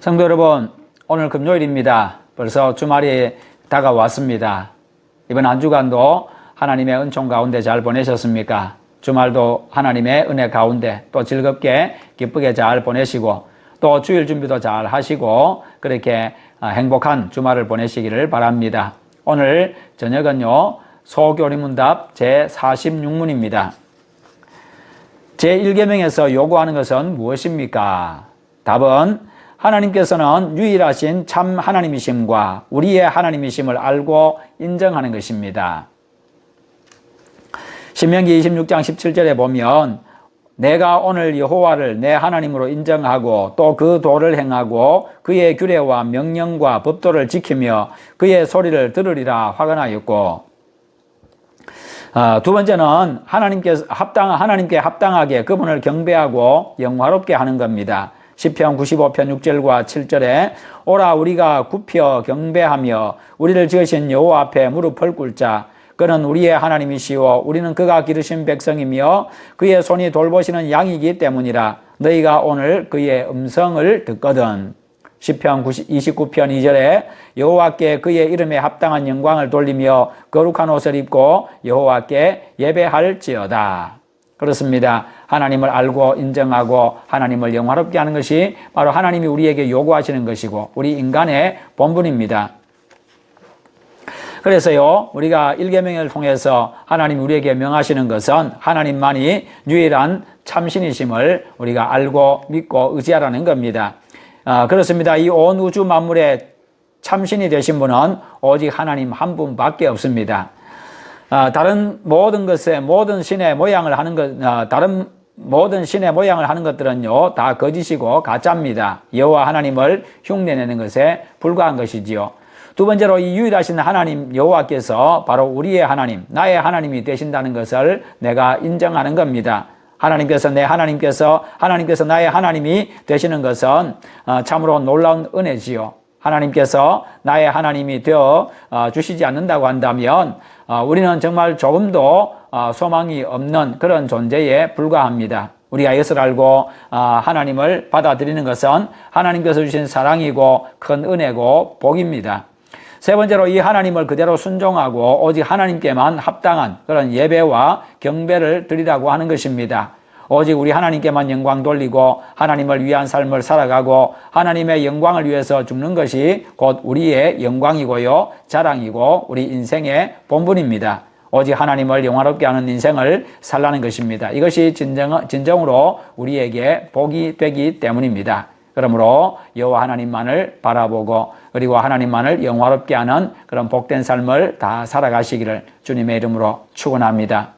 성도 여러분, 오늘 금요일입니다. 벌써 주말이 다가왔습니다. 이번 한 주간도 하나님의 은총 가운데 잘 보내셨습니까? 주말도 하나님의 은혜 가운데 또 즐겁게 기쁘게 잘 보내시고 또 주일 준비도 잘 하시고 그렇게 아, 행복한 주말을 보내시기를 바랍니다. 오늘 저녁은요, 소교리문답 제46문입니다. 제1계명에서 요구하는 것은 무엇입니까? 답은 하나님께서는 유일하신 참 하나님이심과 우리의 하나님이심을 알고 인정하는 것입니다. 신명기 26장 17절에 보면 내가 오늘 여호와를 내 하나님으로 인정하고 또 그 도를 행하고 그의 규례와 명령과 법도를 지키며 그의 소리를 들으리라 화관하였고 아, 두 번째는 하나님께 합당 하나님께 합당하게 그분을 경배하고 영화롭게 하는 겁니다. 시편 95편 6절과 7절에 오라 우리가 굽혀 경배하며 우리를 지으신 여호와 앞에 무릎을 꿇자. 그는 우리의 하나님이시오 우리는 그가 기르신 백성이며 그의 손이 돌보시는 양이기 때문이라. 너희가 오늘 그의 음성을 듣거든. 시편 29편 2절에 여호와께 그의 이름에 합당한 영광을 돌리며 거룩한 옷을 입고 여호와께 예배할지어다. 그렇습니다. 하나님을 알고 인정하고 하나님을 영화롭게 하는 것이 바로 하나님이 우리에게 요구하시는 것이고 우리 인간의 본분입니다. 그래서요, 우리가 일계명을 통해서 하나님 우리에게 명하시는 것은 하나님만이 유일한 참신이심을 우리가 알고 믿고 의지하라는 겁니다. 아, 그렇습니다. 이 온 우주 만물의 참신이 되신 분은 오직 하나님 한 분밖에 없습니다. 아, 다른 모든 것에 모든 신의 모양을 하는 것, 아, 다른 모든 신의 모양을 하는 것들은요 다 거짓이고 가짜입니다. 여호와 하나님을 흉내내는 것에 불과한 것이지요. 두 번째로 이 유일하신 하나님 여호와께서 바로 우리의 하나님, 나의 하나님이 되신다는 것을 내가 인정하는 겁니다. 하나님께서 내 하나님께서 하나님께서 나의 하나님이 되시는 것은 어, 참으로 놀라운 은혜지요. 하나님께서 나의 하나님이 되어 어, 주시지 않는다고 한다면 어, 우리는 정말 조금도 소망이 없는 그런 존재에 불과합니다. 우리가 이것을 알고 하나님을 받아들이는 것은 하나님께서 주신 사랑이고 큰 은혜고 복입니다. 세 번째로 이 하나님을 그대로 순종하고 오직 하나님께만 합당한 그런 예배와 경배를 드리라고 하는 것입니다. 오직 우리 하나님께만 영광 돌리고 하나님을 위한 삶을 살아가고 하나님의 영광을 위해서 죽는 것이 곧 우리의 영광이고요. 자랑이고 우리 인생의 본분입니다. 오직 하나님을 영화롭게 하는 인생을 살라는 것입니다. 이것이 진정, 진정으로 우리에게 복이 되기 때문입니다. 그러므로 여호와 하나님만을 바라보고 그리고 하나님만을 영화롭게 하는 그런 복된 삶을 다 살아가시기를 주님의 이름으로 축원합니다.